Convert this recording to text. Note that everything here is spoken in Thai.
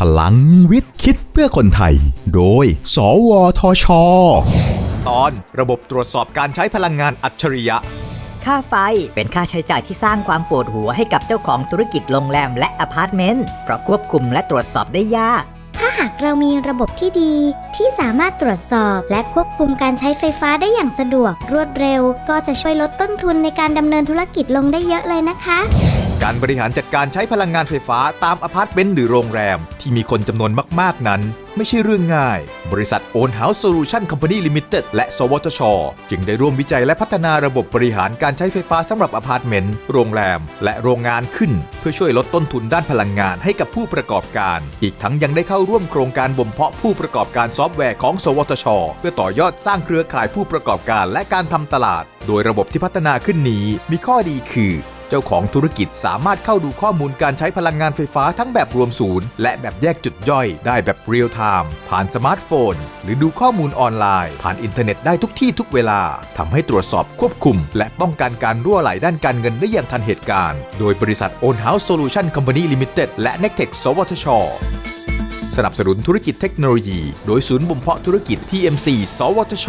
พลังวิทย์คิดเพื่อคนไทย โดย สวทช ตอนระบบตรวจสอบการใช้พลังงานอัจฉริยะ ค่าไฟเป็นค่าใช้จ่ายที่สร้างความปวดหัวให้กับเจ้าของธุรกิจโรงแรมและอพาร์ตเมนต์ เพราะควบคุมและตรวจสอบได้ยาก ถ้าหากเรามีระบบที่ดี ที่สามารถตรวจสอบและควบคุมการใช้ไฟฟ้าได้อย่างสะดวกรวดเร็ว ก็จะช่วยลดต้นทุนในการดำเนินธุรกิจลงได้เยอะเลยนะคะ การบริหารจัดการใช้พลังงานไฟฟ้าตามอพาร์ตเมนต์หรือโรงแรม ที่มีคนจำนวนมาก ๆ นั้น ไม่ใช่เรื่องง่าย บริษัท Own House Solution Company Limited และ สวทช จึงได้ร่วมวิจัยและพัฒนาระบบบริหารการใช้ไฟฟ้าสำหรับอพาร์ตเมนต์ โรงแรม และโรงงานขึ้น เพื่อช่วยลดต้นทุนด้านพลังงานให้กับผู้ประกอบการ อีกทั้งยังได้เข้าร่วมโครงการบ่มเพาะผู้ประกอบการซอฟต์แวร์ของ สวทช เพื่อต่อยอดสร้างเครือข่ายผู้ประกอบการและการทำตลาด โดยระบบที่พัฒนาขึ้นนี้มีข้อดีคือ เจ้าของธุรกิจสามารถเข้าดูข้อมูลการใช้พลังงานไฟฟ้าทั้งแบบรวมศูนย์ และแบบแยกจุดย่อยได้แบบเรียลไทม์ผ่านสมาร์ทโฟน หรือดูข้อมูลออนไลน์ ผ่านอินเทอร์เน็ตได้ทุกที่ทุกเวลาทำให้ตรวจสอบควบคุม และป้องกันการรั่วไหลด้านการเงินได้อย่างทันเหตุการณ์ โดยบริษัท Own House Solution Company Limited และ Nectex สวทชสนับสนุนธุรกิจเทคโนโลยี โดยศูนย์บ่มเพาะธุรกิจ TMC สวทช